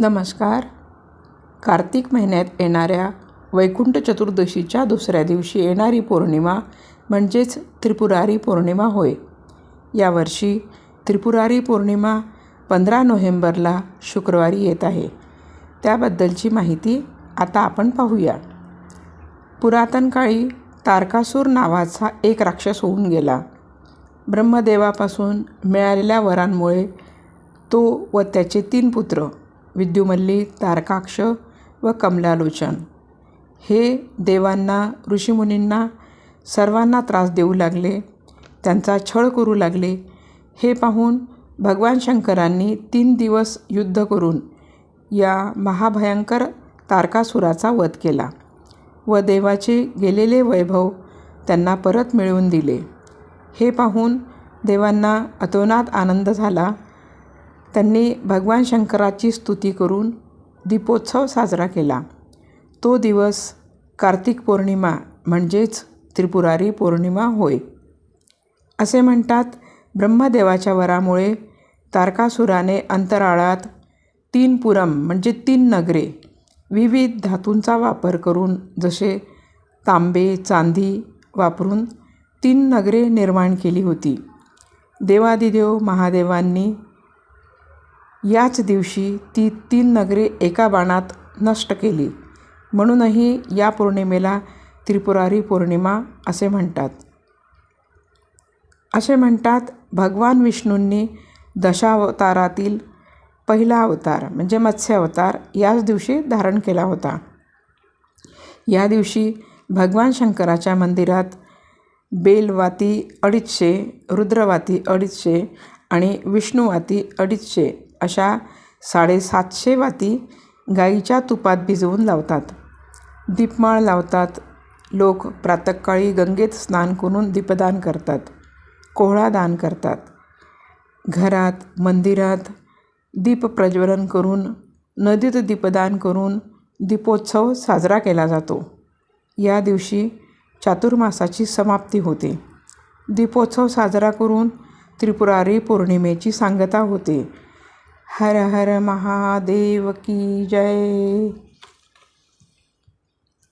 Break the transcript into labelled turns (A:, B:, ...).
A: नमस्कार. कार्तिक महिन्यात येणाऱ्या वैकुंठ चतुर्दशीच्या दुसऱ्या दिवशी येणारी पौर्णिमा म्हणजेच त्रिपुरारी पौर्णिमा होय. यावर्षी त्रिपुरारी पौर्णिमा पंधरा नोव्हेंबरला शुक्रवारी येत आहे. त्याबद्दलची माहिती आता आपण पाहूया. पुरातन काळी तारकासूर नावाचा एक राक्षस होऊन गेला. ब्रह्मदेवापासून मिळालेल्या वरांमुळे तो व त्याचे तीन पुत्र विद्युमल्ली तारकाक्ष व कमलालोचन. हे देवांना ऋषीमुनींना सर्वांना त्रास देऊ लागले. त्यांचा छळ करू लागले. हे पाहून भगवान शंकरांनी तीन दिवस युद्ध करून या महाभयंकर तारकासुराचा वध केला व देवाचे गेलेले वैभव त्यांना परत मिळवून दिले. हे पाहून देवांना अतोनात आनंद झाला. त्यांनी भगवान शंकराची स्तुती करून दीपोत्सव साजरा केला. तो दिवस कार्तिक पौर्णिमा म्हणजेच त्रिपुरारी पौर्णिमा होय. असे म्हणतात ब्रह्मदेवाच्या वरामुळे तारकासुराने अंतराळात तीन पुरम म्हणजे तीन नगरे विविध धातूंचा वापर करून जसे तांबे चांदी वापरून तीन नगरे निर्माण केली होती. देवादिदेव महादेवांनी याच दिवशी ती तीन नगरे एका बाणात नष्ट केली. म्हणूनही या पौर्णिमेला त्रिपुरारी पौर्णिमा असे म्हणतात. असे म्हणतात भगवान विष्णूंनी दशावतारातील पहिला अवतार म्हणजे मत्स्य अवतार याच दिवशी धारण केला होता. या दिवशी भगवान शंकराच्या मंदिरात बेलवाती अडीचशे रुद्रवाती अडीचशे आणि विष्णुवाती अडीचशे अशा साडेसातशे वाती गाईच्या तुपात भिजवून लावतात. दीपमाळ लावतात. लोक प्रातःकाळी गंगेत स्नान करून दीपदान करतात. कोहळा दान करतात. घरात मंदिरात दीप प्रज्वलन करून नदीत दीपदान करून दीपोत्सव साजरा केला जातो. या दिवशी चातुर्मासाची समाप्ती होते. दीपोत्सव साजरा करून त्रिपुरारी पौर्णिमेची सांगता होते. हर हर महादेव की जय।